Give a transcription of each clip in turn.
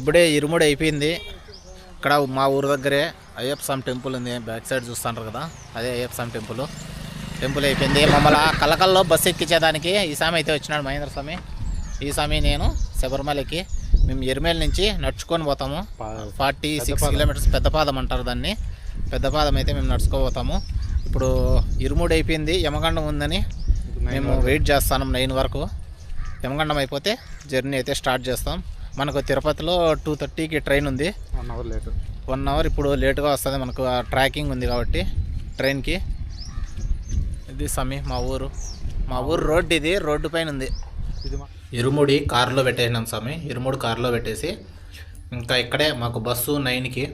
ఇప్పుడే ఇరుముడి అయిపోయింది. ఇక్కడ మా ఊరు దగ్గరే అయ్యప్ప స్వామి టెంపుల్ ఉంది. బ్యాక్ సైడ్ చూస్తుంటారు కదా. అదే అయ్యప్ప స్వామి టెంపుల్. టెంపుల్ అయిపోయింది. మమ్మల్ని కలకల్లో బస్సు ఎక్కించేదానికి ఈ స్వామి అయితే వచ్చినాడు మహేంద్ర స్వామి. ఈ స్వామి నేను శబరిమలకి. మేము ఎరిమేల నుంచి నడుచుకొని పోతాము. ఫార్టీ సిక్స్ కిలోమీటర్స్ పెద్దపాదం అంటారు దాన్ని. పెద్దపాదం అయితే మేము నడుచుకోపోతాము ఇప్పుడు ఇరుముడి అయిపోయింది. యమగండం ఉందని మేము వెయిట్ చేస్తాం నైన్ వరకు. యమగండం అయిపోతే జర్నీ అయితే స్టార్ట్ చేస్తాం. మనకు తిరుపతిలో టూ థర్టీకి ట్రైన్ ఉంది. One hour late one hour ఇప్పుడు లేటుగా వస్తుంది. మనకు ట్రాకింగ్ ఉంది కాబట్టి ట్రైన్కి ఇది సమీ మా ఊరు. మా ఊరు రోడ్డు ఇది రోడ్డు పైన ఉంది. ఇరుముడి కారులో పెట్టేసినాం స్వామి. ఇరుముడి కారులో పెట్టేసి ఇంకా ఇక్కడే మాకు బస్సు నైన్కి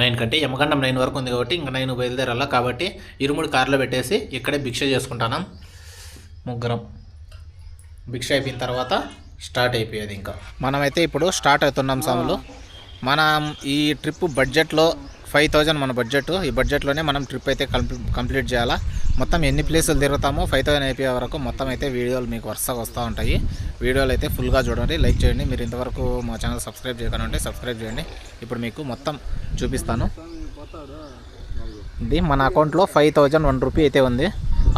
నైన్ కంటే యమగండం నైన్ వరకు ఉంది కాబట్టి ఇంకా నైన్ బయలుదేరాల కాబట్టి ఇరుముడి కారులో పెట్టేసి ఇక్కడే భిక్ష చేసుకుంటాను ముగ్గురం. భిక్ష అయిపోయిన తర్వాత స్టార్ట్ అయిపోయేది ఇంకా. మనమైతే ఇప్పుడు స్టార్ట్ అవుతున్నాం సాములు. మనం ఈ ట్రిప్ బడ్జెట్లో ఫైవ్ థౌజండ్ మన బడ్జెట్ ఈ బడ్జెట్లోనే మనం ట్రిప్ అయితే కంప్లీట్ కంప్లీట్ చేయాలా. మొత్తం ఎన్ని ప్లేసులు తిరుగుతామో ఫైవ్ థౌసండ్ అయిపోయే వరకు మొత్తం అయితే వీడియోలు మీకు వరుసగా వస్తూ ఉంటాయి. వీడియోలు అయితే ఫుల్గా చూడండి లైక్ చేయండి. మీరు ఇంతవరకు మా ఛానల్ సబ్స్క్రైబ్ చేయకుండా ఉంటే సబ్స్క్రైబ్ చేయండి. ఇప్పుడు మీకు మొత్తం చూపిస్తాను. ఇది మన అకౌంట్లో ఫైవ్ థౌజండ్ వన్ రూపీ అయితే ఉంది.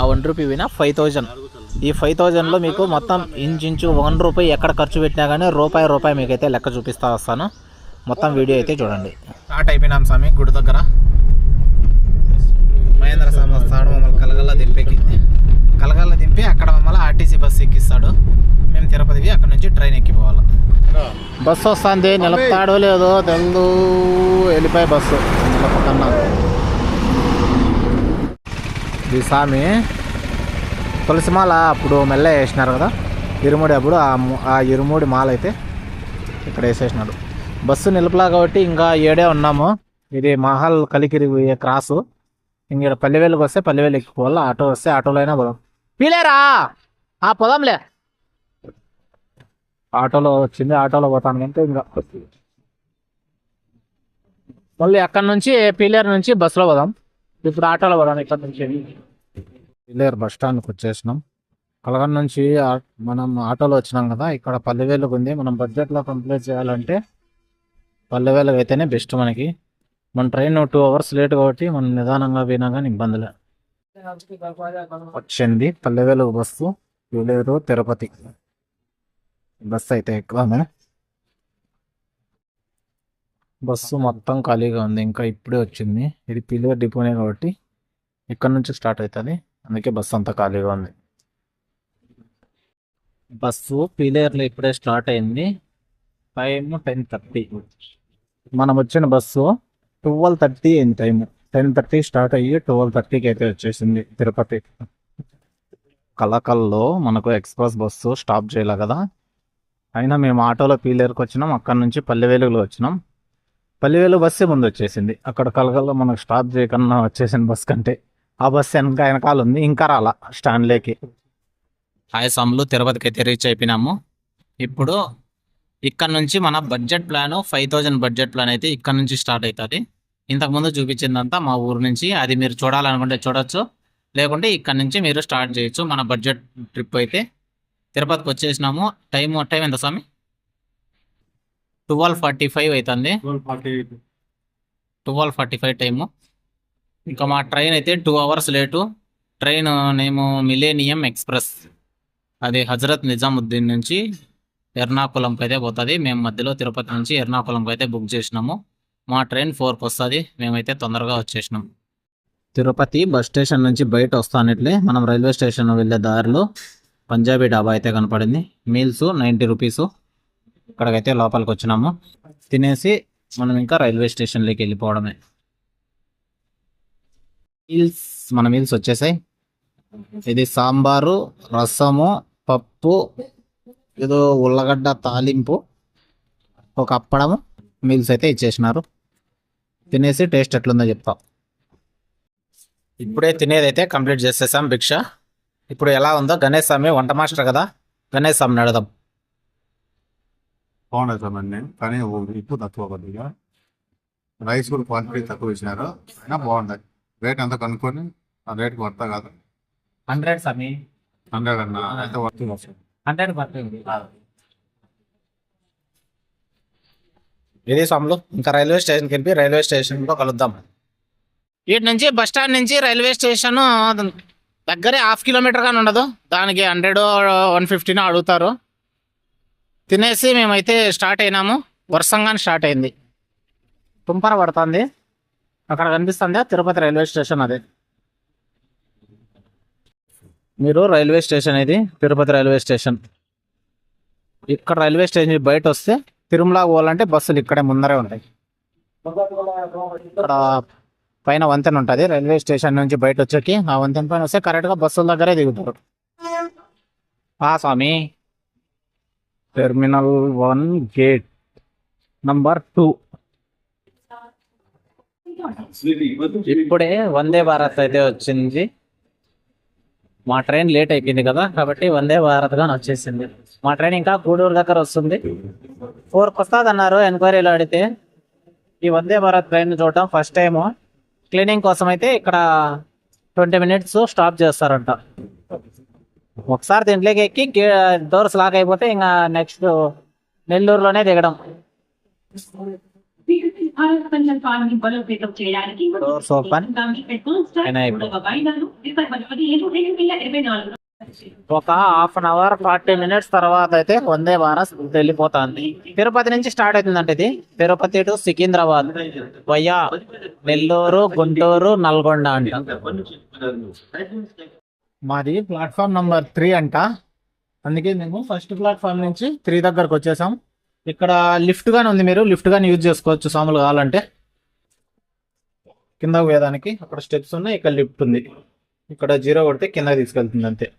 ఆ వన్ రూపీ వినా ఫైవ్ థౌజండ్. ఈ ఫైవ్ థౌజండ్లో మీకు మొత్తం ఇంచుంచు వన్ రూపాయి ఎక్కడ ఖర్చు పెట్టినా కానీ రూపాయి రూపాయి మీకైతే లెక్క చూపిస్తా వస్తాను. మొత్తం వీడియో అయితే చూడండి. స్టార్ట్ అయిపోయినాం స్వామి గుడి దగ్గర. మహేంద్ర స్వామి వస్తాడు మమ్మల్ని కలగల్ల దింపేకి. కలగల్ల దింపి అక్కడ మమ్మల్ని ఆర్టీసీ బస్సు ఎక్కిస్తాడు. మేము తిరుపతికి అక్కడ నుంచి ట్రైన్ ఎక్కిపోవాలి. బస్సు వస్తుంది నిలుపుతాడో లేదో తెలు వెళ్ళిపోయి బస్సు. నిలపకన్నా ఇది స్వామి తులసి మాల అప్పుడు మెల్ల వేసినారు కదా. ఇరుముడి అప్పుడు ఆ ఆ ఇరుముడి మాల అయితే ఇక్కడ వేసేసినాడు బస్సు నిలుపులా కాబట్టి ఇంకా ఏడే ఉన్నాము. ఇది మహల్ కలికిరి పోయే క్రాసు. ఇంక పల్లెవేలుకి వస్తే పల్లెవేలు ఎక్కిపోవాలి ఆటో వస్తే ఆటోలో అయినా పోదాం. పీలేరా? ఆ పోదాంలే. ఆటోలో వచ్చింది. ఆటోలో పోతాను అంటే ఇంకా. మళ్ళీ అక్కడ నుంచి పీలేరు నుంచి బస్సులో పోదాం. ఇప్పుడు ఆటోలో పోదాం ఇక్కడ నుంచి. పీలేరు బస్ స్టాండ్కి వచ్చేసినాం. కలగన్ నుంచి ఆ- మనం ఆటోలో వచ్చినాం కదా ఇక్కడ పల్లెవేలుకు ఉంది. మనం బడ్జెట్లో కంప్లీట్ చేయాలంటే పల్లెవేలకు అయితేనే బెస్ట్ మనకి. మన ట్రైన్ టూ అవర్స్ లేట్ కాబట్టి మనం నిదానంగా పోయినా కానీ ఇబ్బందిలే. వచ్చింది పల్లెవేలు బస్సు పీలేరు తిరుపతి. బస్సు అయితే ఎక్కువనే. బస్సు మొత్తం ఖాళీగా ఉంది. ఇంకా ఇప్పుడే వచ్చింది. ఇది పిల్లర్ డిపోనే కాబట్టి ఇక్కడ నుంచి స్టార్ట్ అవుతుంది. అందుకే బస్సు అంతా ఖాళీగా ఉంది. బస్సు పీలేర్లో ఇప్పుడే స్టార్ట్ అయింది. Time ten thirty. మనం వచ్చిన బస్సు ట్వెల్వ్ థర్టీ అయింది టైము. టెన్ థర్టీ స్టార్ట్ అయ్యి ట్వెల్వ్ థర్టీకి అయితే వచ్చేసింది తిరుపతి. కలకల్లో మనకు ఎక్స్ప్రెస్ బస్సు స్టాప్ చేయాలి కదా. అయినా మేము ఆటోలో పీలేరుకు వచ్చినాం. అక్కడ నుంచి పల్లెవేలుగులో వచ్చినాం. పల్లెవేలు బస్సే ముందు వచ్చేసింది. అక్కడ కలకల్లో మనకు స్టాప్ చేయకుండా వచ్చేసిన బస్ కంటే. ఆ బస్సు వెనక వెనకాల ఉంది. ఇంకా రాలా స్టాండ్లేకి హాయ్ సాములు తిరుపతికి అయితే రీచ్ అయిపోయినాము. ఇప్పుడు ఇక్కడ నుంచి మన budget plan five thousand budget plan అయితే ఇక్కడ నుంచి స్టార్ట్ అవుతుంది. ఇంతకుముందు చూపించిందంతా మా ఊరు నుంచి. అది మీరు చూడాలనుకుంటే చూడొచ్చు. లేకుంటే ఇక్కడ నుంచి మీరు స్టార్ట్ చేయొచ్చు. మన బడ్జెట్ ట్రిప్ అయితే తిరుపతికి వచ్చేసినాము. టైం టైం ఎంత స్వామి ట్వెల్వ్ ఫార్టీ ఫైవ్ అవుతుంది. Forty twelve forty five time ఇంకా మా ట్రైన్ అయితే two hours late. Train name millennium express. అది హజరత్ నిజాముద్దీన్ నుంచి ఎర్నాకుళంకి అయితే పోతుంది. మేము మధ్యలో తిరుపతి నుంచి ఎర్నాకుళంకి అయితే బుక్ చేసినాము. మా ట్రైన్ ఫోర్కి వస్తుంది. మేమైతే తొందరగా వచ్చేసినాం. తిరుపతి బస్ స్టేషన్ నుంచి బయట వస్తానట్లే. మనం రైల్వే స్టేషన్ వెళ్ళే దారిలో పంజాబీ డాబా అయితే కనపడింది. Meals ninety rupees. ఇక్కడికైతే లోపలికి వచ్చినాము. తినేసి మనం ఇంకా రైల్వే స్టేషన్లోకి వెళ్ళిపోవడమే. మీల్స్ మన మీల్స్ వచ్చేసాయి. ఇది సాంబారు రసము పప్పు ఏదో ఉల్లగడ్డ తాలింపు ఒక అప్పడము మీల్స్ అయితే ఇచ్చేసినారు. తినేసి టేస్ట్ ఎట్లుందో చెప్తాం. ఇప్పుడే తినేదైతే కంప్లీట్ చేసేసాం భిక్ష. ఇప్పుడు ఎలా ఉందో గణేష్ స్వామి వంట మాస్టర్ కదా గణేష్ స్వామిని అడదాం బాగుండదు సార్ అన్నీ కానీ ఉప్పు తక్కువ కొద్దిగా రైస్ కూడా క్వాంటిటీ తక్కువ ఇచ్చినారు. అయినా బాగుంటాయి రేట్ అంతా కనుక్కొని ఆ రేట్ వర్త కాదు. హండ్రెడ్ స్వామి హండ్రెడ్ అన్న అయితే వర్త్. వస్తుంది హండ్రెడ్ పర్సెంట్ ఇది స్వాములు? ఇంకా రైల్వే స్టేషన్కి వెళ్ళి రైల్వే స్టేషన్లో కలుద్దాం. వీటి నుంచి బస్ స్టాండ్ నుంచి రైల్వే స్టేషన్ దగ్గరే హాఫ్ కిలోమీటర్ కానీ ఉండదు. దానికి హండ్రెడ్ వన్ ఫిఫ్టీనో అడుగుతారు. తినేసి మేమైతే స్టార్ట్ అయినాము. వర్షంగానే స్టార్ట్ అయింది. తుంపర పడుతుంది. అక్కడ కనిపిస్తుంది తిరుపతి రైల్వే స్టేషన్ అది. మీరు రైల్వే స్టేషన్ ఇది తిరుపతి రైల్వే స్టేషన్. ఇక్కడ రైల్వే స్టేషన్ బయట వస్తే తిరుమల పోవాలంటే బస్సులు ఇక్కడే ముందరే ఉంటాయి. ఇక్కడ పైన వంతెన ఉంటుంది రైల్వే స్టేషన్ నుంచి బయట వచ్చేకి ఆ వంతెన పైన వస్తే కరెక్ట్గా బస్సుల దగ్గరే దిగుతారు. ఆ స్వామి. Terminal one gate number two. ఇప్పుడే వందే భారత్ అయితే వచ్చింది. మా ట్రైన్ లేట్ అయిపోయింది కదా కాబట్టి వందే భారత్ గాని వచ్చేసింది. మా ట్రైన్ ఇంకా గూడూరు దగ్గర వస్తుంది. ఫోర్కి వస్తుంది అన్నారు ఎంక్వైరీలో అడిగితే ఈ వందే భారత్ ట్రైన్ చూడటం ఫస్ట్ టైం క్లీనింగ్ కోసం అయితే ఇక్కడ ట్వంటీ మినిట్స్ స్టాప్ చేస్తారంట. ఒకసారి దీంట్లోకి ఎక్కి డోర్స్ లాక్ అయిపోతే ఇంకా నెక్స్ట్ నెల్లూరులోనే దిగడం. ఒక half an hour forty minutes తర్వాత అయితే వందే భారత్ వెళ్ళిపోతుంది. తిరుపతి నుంచి స్టార్ట్ అవుతుందంట ఇది. తిరుపతి టు సికింద్రాబాద్ వయ్యా నెల్లూరు గుంటూరు నల్గొండ అంట. మాది ప్లాట్ఫామ్ నంబర్ త్రీ అంట. అందుకే మేము ఫస్ట్ ప్లాట్ఫామ్ నుంచి త్రీ దగ్గరకు వచ్చేసాం. ఇక్కడ లిఫ్ట్ గానే ఉంది మీరు. లిఫ్ట్ గానే యూజ్ చేసుకోవచ్చు సాములు కావాలంటే. కింద పోయేదానికి అక్కడ స్టెప్స్ ఉన్నాయి ఇక్కడ లిఫ్ట్ ఉంది. ఇక్కడ జీరో కొడితే కింద తీసుకెళ్తుంది అంతే.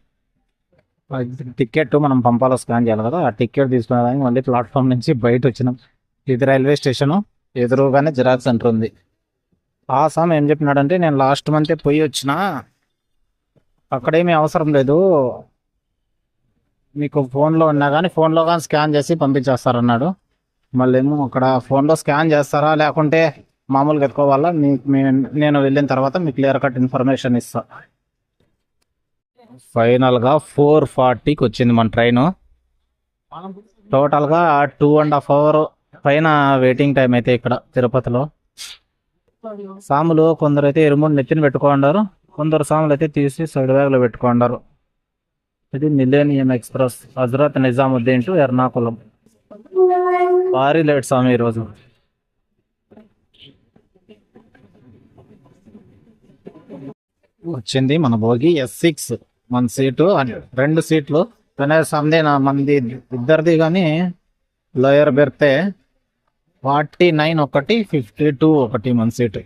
టికెట్ మనం పంపాలో స్కాన్ చేయాలి కదా. ఆ టికెట్ తీసుకునేదానికి మళ్ళీ ప్లాట్ఫామ్ నుంచి బయట వచ్చినాం. ఇది రైల్వే స్టేషను. ఎదురుగానే జిరాక్స్ సెంటర్ ఉంది. ఆ సామ్ ఏం చెప్పినాడంటే నేను లాస్ట్ మంతే పోయి వచ్చిన అక్కడేమీ అవసరం లేదు. మీకు ఫోన్లో ఉన్నా కానీ ఫోన్లో కానీ స్కాన్ చేసి పంపించేస్తారన్నాడు. మళ్ళీ ఏమో అక్కడ ఫోన్లో స్కాన్ చేస్తారా? లేకుంటే మామూలుగా ఎత్తుకోవాలా? మీకు మే- నేను వెళ్ళిన తర్వాత మీకు క్లియర్ కట్ ఇన్ఫర్మేషన్ ఇస్తా. ఫైనల్గా ఫోర్ ఫార్టీకి వచ్చింది మన ట్రైన్. టోటల్గా టూ అండ్ హాఫ్ అవర్ పైన వెయిటింగ్ టైం అయితే ఇక్కడ తిరుపతిలో. సాములు కొందరు అయితే ఇరుముడు నెత్తిని పెట్టుకోండారు కొందరు సాములు అయితే తీసి సైడ్ బ్యాగ్లో పెట్టుకోండారు ఇది millennium express. Hazrat Nizamuddin to Ernakulam భారీ లేట్ స్వామి ఈరోజు. వచ్చింది మన భోగి ఎస్ సిక్స్ మన సీటు రెండు సీట్లు. వినయ్ నా మంది ఇద్దరిది కానీ లోయర్ బెర్తే ఫార్టీ నైన్ ఒకటి ఫిఫ్టీ టూ ఒకటి మన సీటు.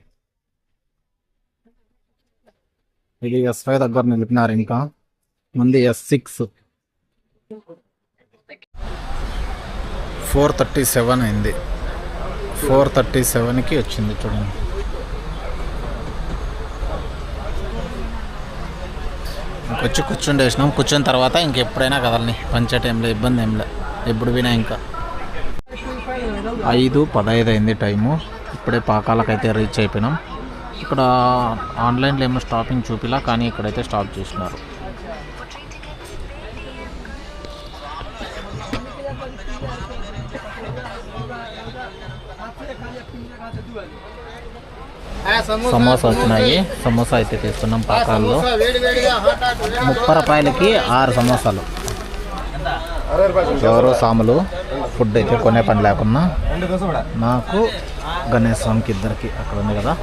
ఇది ఎస్ దగ్గర నిలిపినారు ఇంకా. మంది S six four thirty seven అయింది. ఫోర్ థర్టీ సెవెన్కి వచ్చింది చూడండి. ఇంకొచ్చి కూర్చుండేసినాం కూర్చున్న తర్వాత ఇంకెప్పుడైనా కదలని. పంచే టైంలో ఇబ్బంది ఏం లే. ఎప్పుడు వినా ఇంకా. ఐదు పదహైదు అయింది టైము. ఇప్పుడే పాకాలకైతే రీచ్ అయిపోయినాం. ఇక్కడ ఆన్లైన్లో ఏమో స్టాపింగ్ చూపిలా కానీ ఇక్కడైతే స్టాప్ చేసినారు. సమోసా వచ్చినాయి. సమోసా అయితే తీసుకున్నాం పాకాల్లో. ముప్పై రూపాయలకి ఆరు సమోసాలు. ఎవరో సాములు ఫుడ్ అయితే కొనే పని లేకున్నా నాకు గణేష్ స్వామికి ఇద్దరికి అక్కడ ఉంది కదా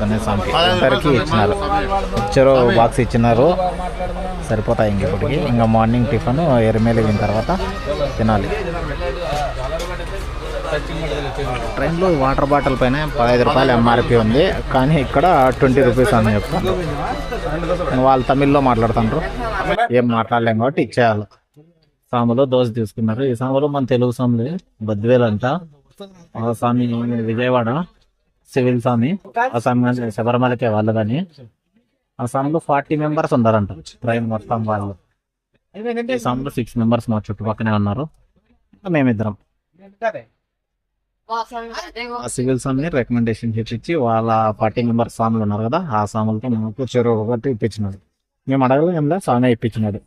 గణేష్ స్వామికి ఇద్దరికి ఇచ్చినారు. ఇచ్చారు బాక్స్ ఇచ్చినారు సరిపోతాయి ఇంక ఇంకా మార్నింగ్ టిఫిన్ ఎరిమేలు అయిన తర్వాత తినాలి. ట్రైన్లో వాటర్ బాటిల్ పైన పదహైదు రూపాయలు ఎంఆర్పి ఉంది. కానీ ఇక్కడ ట్వంటీ రూపీస్ అని చెప్తాను. వాళ్ళు తమిళ్ళో మాట్లాడుతుండ్రు. ఏం మాట్లాడలేం కాబట్టి ఇచ్చేయాలి. సాములో దోశ తీసుకున్నారు. ఈ సాములు మన తెలుగు సాములు. బద్వేలు అంట. స్వామి విజయవాడ సివిల్ స్వామి. ఆ స్వామి శబరిమలకే వాళ్ళు కానీ ఆ స్వామిలో ఫార్టీ మెంబర్స్ ఉన్నారంట. ట్రైన్ మొత్తం వాళ్ళు. ఈ స్వామిలో సిక్స్ మెంబర్స్ మా చుట్టుపక్కనే ఉన్నారు. మేమిద్దరం. ఆ సివిల్ స్వామిని రికమెండేషన్ చేపించి వాళ్ళ ఫార్టీ మెంబర్స్ స్వాములు ఉన్నారు కదా ఆ స్వాములతో మాకు చెరువు ఒకటి ఇప్పించినాడు. మేము అడగలేదు ఏం లేదు స్వామి ఇప్పించినాడు.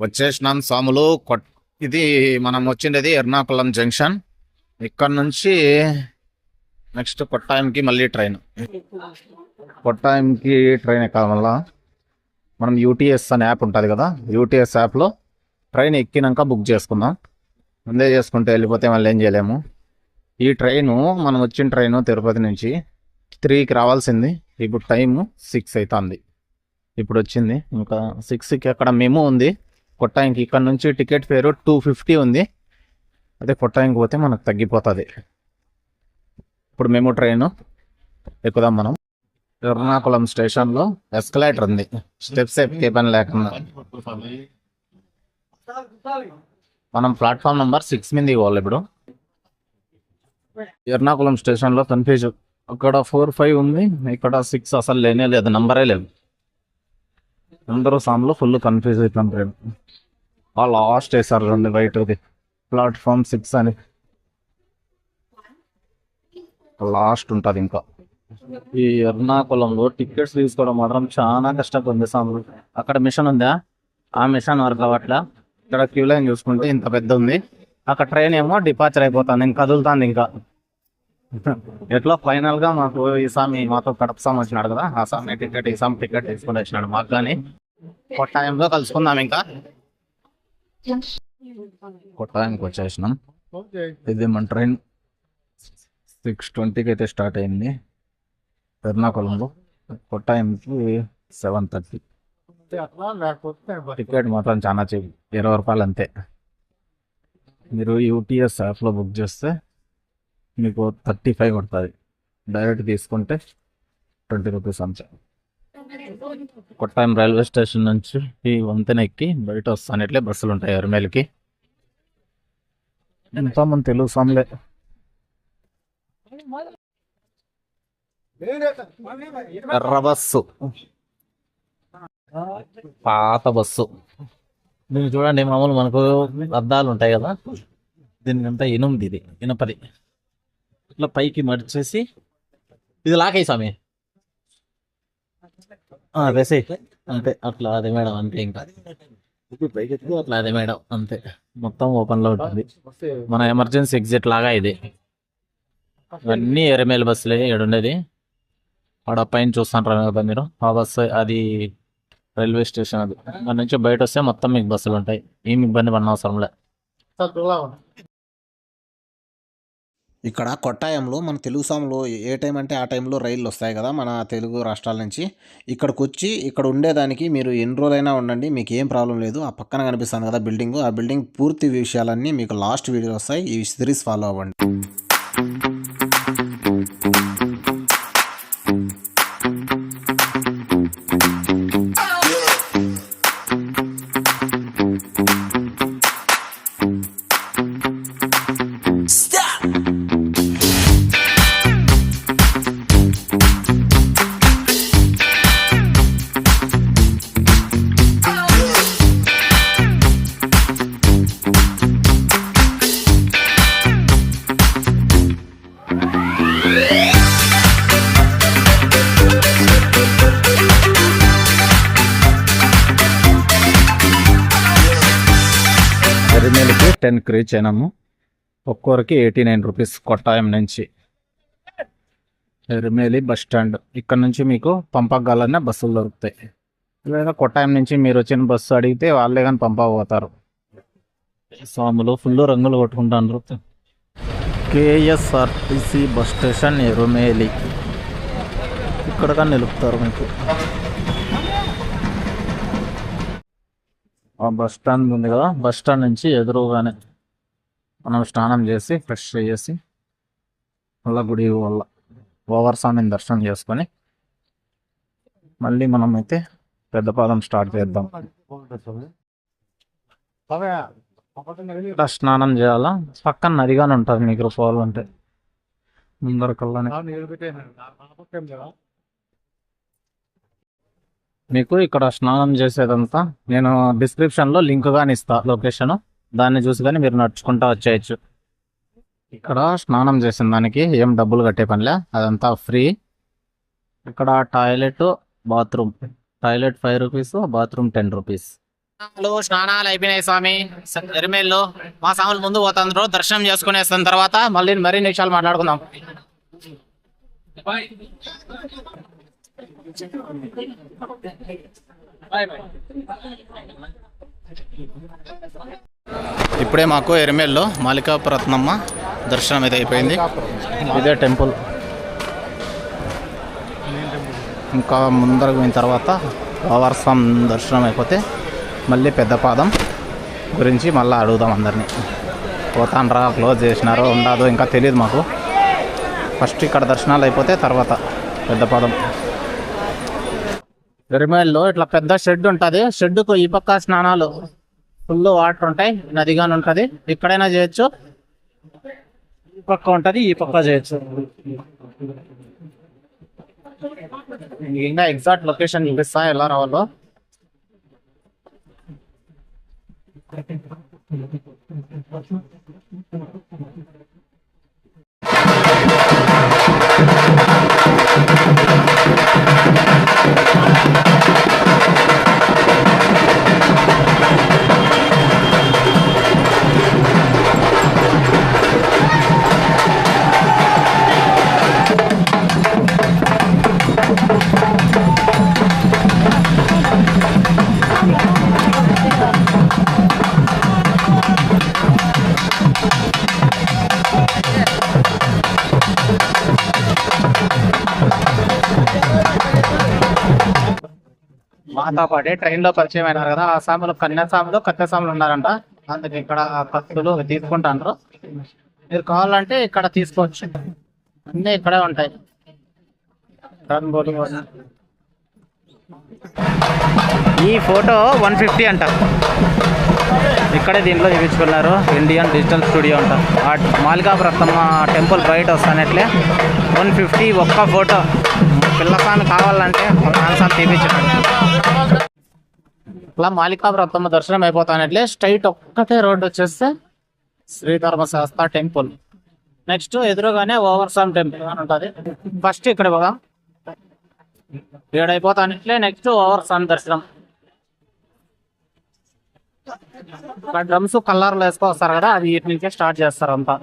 వచ్చేసినాం స్వాములు కొట్- ఇది మనం వచ్చిండేది ఎర్నాకుళం జంక్షన్. ఇక్కడ నుంచి నెక్స్ట్ కొట్టాయంకి మళ్ళీ ట్రైన్. కొట్టాయంకి ట్రైన్ ఎక్కడం వల్ల మనం యూటీఎస్ అనే యాప్ ఉంటుంది కదా యూటీఎస్ యాప్లో ట్రైన్ ఎక్కినాక బుక్ చేసుకుందాం. ముందే చేసుకుంటే వెళ్ళిపోతే మళ్ళీ ఏం చేయలేము. ఈ ట్రైను మనం వచ్చిన ట్రైను తిరుపతి నుంచి త్రీకి రావాల్సింది. ఇప్పుడు టైము సిక్స్ అవుతుంది ఇప్పుడు వచ్చింది. ఇంకా సిక్స్కి అక్కడ మేము ఉంది. కొట్టాయికి ఇక్కడ నుంచి టికెట్ ఫేరు టూ ఫిఫ్టీ ఉంది. అదే కొట్టాయికి పోతే మనకు తగ్గిపోతుంది. ఇప్పుడు మేము ట్రైన్. ఎక్కుదాం మనం. ఎర్నాకుళం స్టేషన్లో ఎస్కలేటర్ ఉంది. స్టెప్స్ ఎక్కే పని లేకుండా. మనం ప్లాట్ఫామ్ నెంబర్ సిక్స్ మీద ఇవ్వాలి ఇప్పుడు. ఎర్నాకుళం స్టేషన్లో కన్ఫ్యూజ్. అక్కడ ఫోర్ ఫైవ్ ఉంది. ఇక్కడ సిక్స్ అసలు లేనే లేదు. నంబరే లేదు. అందరూ సామ్లో ఫుల్ కన్ఫ్యూజ్ అవుతుంటారు ఆ లాస్ట్ వేసారు రెండు బయటది. ప్లాట్ఫామ్ సిక్స్ అని. లాస్ట్ ఉంటుంది ఇంకా. ఈ ఎర్నాకుళంలో టికెట్స్ తీసుకోవడం మాత్రం చాలా కష్టంగా ఉంది సాములు అక్కడ మిషన్ ఉందా? ఆ మిషన్ వర్క్ అవ్వట్లా? ఇక్కడ క్యూ లైన్ చూసుకుంటే ఇంత పెద్ద ఉంది. అక్కడ ట్రైన్ ఏమో డిపార్చర్ అయిపోతుంది ఇంకా కదులుతుంది ఇంకా. ఎట్లా? ఫైనల్గా మాకు ఈ సామి మాతో కడప సామి వచ్చినాడు కదా ఆ సామి టికెట్ ఈ సామి టికెట్ తీసుకుని వచ్చినాడు మాకు కానీ కొట్టాయంలో కలుసుకుందాం ఇంకా. కొట్టాయంకి వచ్చేసినాం. ఇది మన ట్రైన్ సిక్స్ ట్వంటీకి అయితే స్టార్ట్ అయింది. ఎర్నాకుళంలో. కొట్టాయంకి సెవెన్ థర్టీ టికెట్ మాత్రం చాలా చీప్ ఇరవై రూపాయలు అంతే. మీరు యూటీఎస్ యాప్లో బుక్ చేస్తే మీకు థర్టీ ఫైవ్ పడుతుంది. డైరెక్ట్ తీసుకుంటే ట్వంటీ రూపీస్ అంతే. కొట్టాయం రైల్వే స్టేషన్ నుంచి ఈ వంతెన ఎక్కి బయట వస్తానట్లే బస్సులు ఉంటాయి ఎర్మేలకి ఎంతో మంది తెలుగు సాంగ్లే ఎర్ర బస్సు. పాత బస్సు. దీన్ని చూడండి మామూలు మనకు అద్దాలు ఉంటాయి కదా. దీనికి అంతా ఇనుముది ఇది ఇనపది. ఇట్లా పైకి మడిచేసి ఇది లాకేయి స్వామి. వేసే అంతే అట్లా అదే మేడం అంతే ఇంకా. అట్లా అదే మేడం అంతే. మొత్తం ఓపెన్లో ఉంటుంది. మన ఎమర్జెన్సీ ఎగ్జిట్ లాగా ఇది. ఇవన్నీ ఎరమేల బస్సులే ఉండేది ఆడ పైన చూస్తాంటారు కదా మీరు. ఆ బస్సు అది రైల్వే స్టేషన్ అది. దాని నుంచి బయట వస్తే మొత్తం మీకు బస్సులు ఉంటాయి. ఏమి ఇబ్బంది పడిన లే. ఇక్కడ కొట్టాయంలో మన తెలుగు సాములో ఏ టైం అంటే ఆ టైంలో రైళ్ళు వస్తాయి కదా మన తెలుగు రాష్ట్రాల నుంచి. ఇక్కడికి వచ్చి ఇక్కడ ఉండేదానికి మీరు ఎన్ని రోజులైనా ఉండండి మీకు ఏం ప్రాబ్లం లేదు. ఆ పక్కన కనిపిస్తుంది కదా బిల్డింగ్. ఆ బిల్డింగ్ పూర్తి విషయాలన్నీ మీకు లాస్ట్ వీడియో వస్తాయి. ఈ సిరీస్ ఫాలో అవ్వండి. ఎరిమేలకి రీచ్ అయినాము ఒక్కొరికి ఎయిటీ నైన్ రూపీస్ కొట్టాయం నుంచి. Erumeli bus stand. ఇక్కడ నుంచి మీకు పంపగాలనే బస్సులు దొరుకుతాయి. లేదా కొట్టాయం నుంచి మీరు వచ్చిన బస్సు అడిగితే వాళ్ళే కానీ పంపబోతారు స్వాములు ఫుల్ రంగులు కొట్టుకుంటాను కేఎస్ఆర్టీసీ బస్ స్టేషన్ ఎరుమేలి ఇక్కడ కానీ నిలుపుతారు మీకు. ఆ బస్ స్టాండ్ ఉంది కదా బస్ స్టాండ్ నుంచి ఎదురుగానే. మనం స్నానం చేసి ఫ్రెష్ చేసి మళ్ళా గుడి వల్ల ఓవర్ స్వామిని దర్శనం చేసుకొని మళ్ళీ మనం అయితే పెద్దపాదం స్టార్ట్ చేద్దాం. స్నానం చేయాలా? పక్కన నదిగానే ఉంటుంది మీకు పోవాలంటే ముందర కల్లానే మీకు ఇక్కడ స్నానం చేసేదంతా నేను డిస్క్రిప్షన్లో లింక్ గాని ఇస్తా లొకేషన్ దాన్ని చూసి కానీ మీరు నడుచుకుంటా వచ్చేయచ్చు. ఇక్కడ స్నానం చేసిన దానికి ఏం డబ్బులు కట్టే పనిలే అదంతా ఫ్రీ. ఇక్కడ toilet bathroom. Toilet five rupees bathroom ten rupees. స్నానాలు స్నానాలు అయిపోయినాయి స్వామి. ఎరిమేళ్ళు. మా స్వాములు ముందు పోతాండ్రు దర్శనం చేసుకునేసిన తర్వాత మళ్ళీ మరిన్ని విషయాలు మాట్లాడుకుందాం. ఇప్పుడే మాకు ఎరిమేల్లో మాలికాపురత్నమ్మ దర్శనం అయితే అయిపోయింది. ఇదే టెంపుల్. ఇంకా ముందరకు పోయిన తర్వాత వావర్స్వాం దర్శనం అయిపోతే మళ్ళీ పెద్ద పాదం గురించి మళ్ళీ అడుగుదాం అందరినీ. పోతాన్రా క్లోజ్ చేసినారో ఉండదో ఇంకా తెలియదు మాకు. ఫస్ట్ ఇక్కడ దర్శనాలు అయిపోతే తర్వాత పెద్ద పాదం లో ఇట్లా పెద్ద షెడ్ ఉంటుంది. షెడ్కు ఈ పక్క స్నానాలు ఫుల్ వాటర్ ఉంటాయి. నదిగానే ఉంటుంది. ఎక్కడైనా చేయొచ్చు. ఈ పక్క ఉంటుంది. ఈ పక్క చేయొచ్చు. ఇంకా ఎగ్జాక్ట్ లొకేషన్ చూపిస్తా. ఎలా రావాలో. మాతో పాటే ట్రైన్లో పరిచయం అయినారు కదా ఆ సాములు కన్యాస్వాములు కత్యసాములు ఉన్నారంట. అందుకే ఇక్కడ కత్తులు తీసుకుంటాండ్రు. మీరు కావాలంటే ఇక్కడ తీసుకోవచ్చు. అన్నీ ఇక్కడే ఉంటాయి. ఈ ఫోటో వన్ ఫిఫ్టీ అంట. ఇక్కడే దీంట్లో చూపించుకున్నారు ఇండియన్ డిజిటల్ స్టూడియో అంట. ఆ మాలికాపురత్తమ్మ టెంపుల్ బయట వస్తానట్లే. వన్ ఫిఫ్టీ ఒక్క ఫోటో. పిల్లసాన్ని కావాలంటే నాలుగు తీపించాడు ఇట్లా మాలికాపురత్తమ్మ దర్శనం అయిపోతానట్లే స్ట్రైట్ ఒక్కటే రోడ్డు వచ్చేస్తే శ్రీధర్మశాస్త్ర టెంపుల్. నెక్స్ట్ ఎదురుగానే ఓవర్సామ్ టెంపుల్ అని ఉంటుంది. ఫస్ట్ ఇక్కడ పోగా ఏడైపోతానట్లే నెక్స్ట్ ఓవర్సామ్ దర్శనం. డ్రమ్స్ కలర్లు వేసుకొస్తారు కదా అది వీటి నుంచే స్టార్ట్ చేస్తారు అంతా.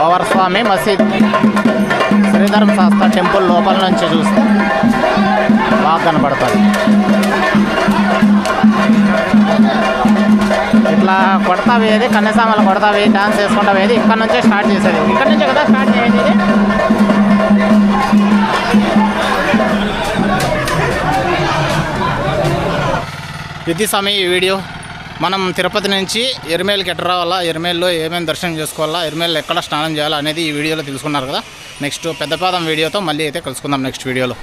ఓవర్ స్వామి మసీద్. శ్రీధర్మ శాస్త్ర టెంపుల్ లోపల నుంచి చూస్తే బాగా కనబడుతుంది ఇట్లా కొడతా వేది కన్యసామలు కొడతా వేది డాన్స్ చేసుకుంటా వేది ఇక్కడ నుంచే స్టార్ట్ చేసేది. ఇక్కడ నుంచే కదా స్టార్ట్ చేసేది ఇది? సమయం ఈ వీడియో. మనం తిరుపతి నుంచి ఎరిమేల్కి ఎట్ట రావాలా? ఎరిమేల్లో ఏమేమి దర్శనం చేసుకోవాలా? ఎరిమేల్లో ఎక్కడ స్నానం చేయాలా అనేది ఈ వీడియోలో తెలుసుకున్నారు కదా. నెక్స్ట్ పెద్దపాదం వీడియోతో మళ్ళీ అయితే కలుసుకుందాం నెక్స్ట్ వీడియోలో.